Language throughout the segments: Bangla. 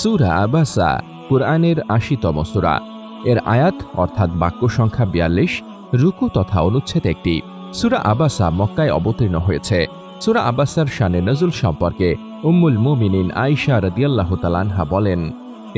সুরা আবাসা, কুরআনের আশিতম সুরা। এর আয়াত, অর্থাৎ বাক্য সংখ্যা বিয়াল্লিশ, রুকু তথা অনুচ্ছেদ একটি। সুরা আবাসা মক্কায় অবতীর্ণ হয়েছে। সুরা আবাসার শানে নজুল সম্পর্কে উম্মুল মুমিনিন আইসা রদিয়াল্লাহ তালানহা বলেন,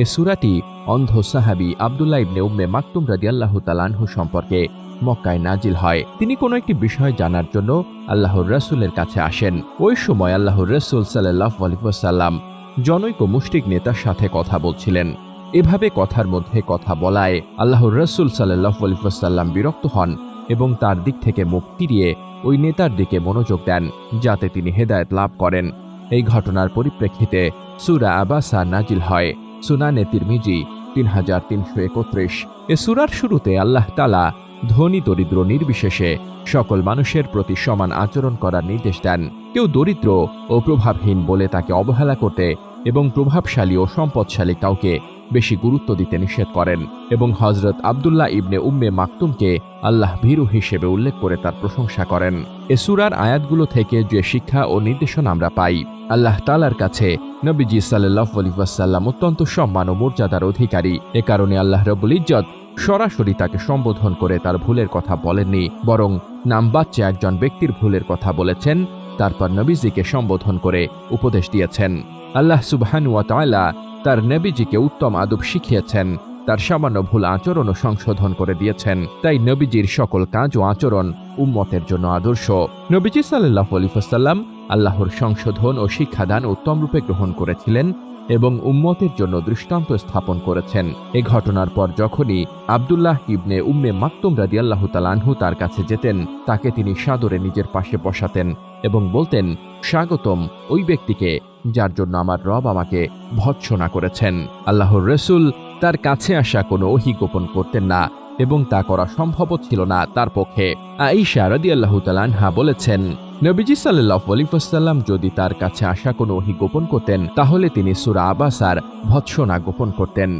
এ সুরাটি অন্ধ সাহাবি আবদুল্লাহ ইবনে উম্মে মাকতুম রদিয়াল্লাহ তালানহু সম্পর্কে মক্কায় নাজিল হয়। তিনি কোনো একটি বিষয় জানার জন্য আল্লাহর রসুলের কাছে আসেন। ওই সময় আল্লাহর রসুল সাল্লাহ আলিফাসাল্লাম জনৈক মুষ্টিক নেতার সাথে কথা বলছিলেন। এভাবে কথার মধ্যে কথা বলায় আল্লাহর রসুল সাল্লাহ আলিফাসাল্লাম বিরক্ত হন এবং তার দিক থেকে মুখ ফিরিয়ে ওই নেতার দিকে মনোযোগ দেন, যাতে তিনি হেদায়ত লাভ করেন। এই ঘটনার পরিপ্রেক্ষিতে সুরা আবাসা নাজিল হয়। সুনানে তিরমিজি তিন হাজার তিনশো একত্রিশ। এ সুরার শুরুতে আল্লাহ তালা ধনী দরিদ্র নির্বিশেষে সকল মানুষের প্রতি সমান আচরণ করার নির্দেশ দেন। কেউ দরিদ্র ও প্রভাবহীন বলে তাকে অবহেলা করতে এবং প্রভাবশালী ও সম্পদশালী কাউকে বেশি গুরুত্ব দিতে নিষেধ করেন এবং হজরত আবদুল্লাহ ইবনে উম্মে মাকতুমকে আল্লাহ ভীরু হিসেবে উল্লেখ করে তার প্রশংসা করেন। এসুরার আয়াতগুলো থেকে যে শিক্ষা ও নির্দেশনা আমরা পাই আল্লাহ তালার কাছে নবীজি সাল্লাহ আলিবাসাল্লাম অত্যন্ত সম্মান ও মর্যাদার অধিকারী। এ কারণে আল্লাহ রবুল ইজ্জত সরাসরি তাকে সম্বোধন করে তার ভুলের কথা বলেননি, বরং নাম বাচ্চা একজন ব্যক্তির ভুলের কথা বলেছেন, তারপর নবীজিকে সম্বোধন করে উপদেশ দিয়েছেন। আল্লাহ সুবহানুয়া তাআলা তার নবীজিকে উত্তম আদব শিখিয়েছেন। তার সামান্য ভুল আচরণও সংশোধন করে দিয়েছেন। তাই নবীজির সকল কাজ ও আচরণ উম্মতের জন্য আদর্শ। নবীজি সাল্লাহ আলিফাসাল্লাম আল্লাহর সংশোধন ও শিক্ষাদান উত্তম রূপে গ্রহণ করেছিলেন এবং উম্মতের জন্য দৃষ্টান্ত স্থাপন করেছেন। এ ঘটনার পর যখনই আবদুল্লাহ ইবনে উম্মে মাকতুম রাদি আল্লাহ তালানহু তার কাছে যেতেন, তাকে তিনি সাদরে নিজের পাশে বসাতেন এবং বলতেন, স্বাগতম ওই ব্যক্তিকে যার জন্য আমার রব আমাকে ভৎসনা করেছেন। আল্লাহর রসুল তার কাছে আসা কোনো ওহি গোপন করতেন না এবং তা করা সম্ভব ছিল না তার পক্ষে। আইসা রদি আল্লাহ তালানহা বলেছেন, নবীজি সাল্লাহ আলিফাসাল্লাম যদি তার কাছে আসা কোনো ওহি গোপন করতেন, তাহলে তিনি সুরা আবাসার ভৎসনা গোপন করতেন।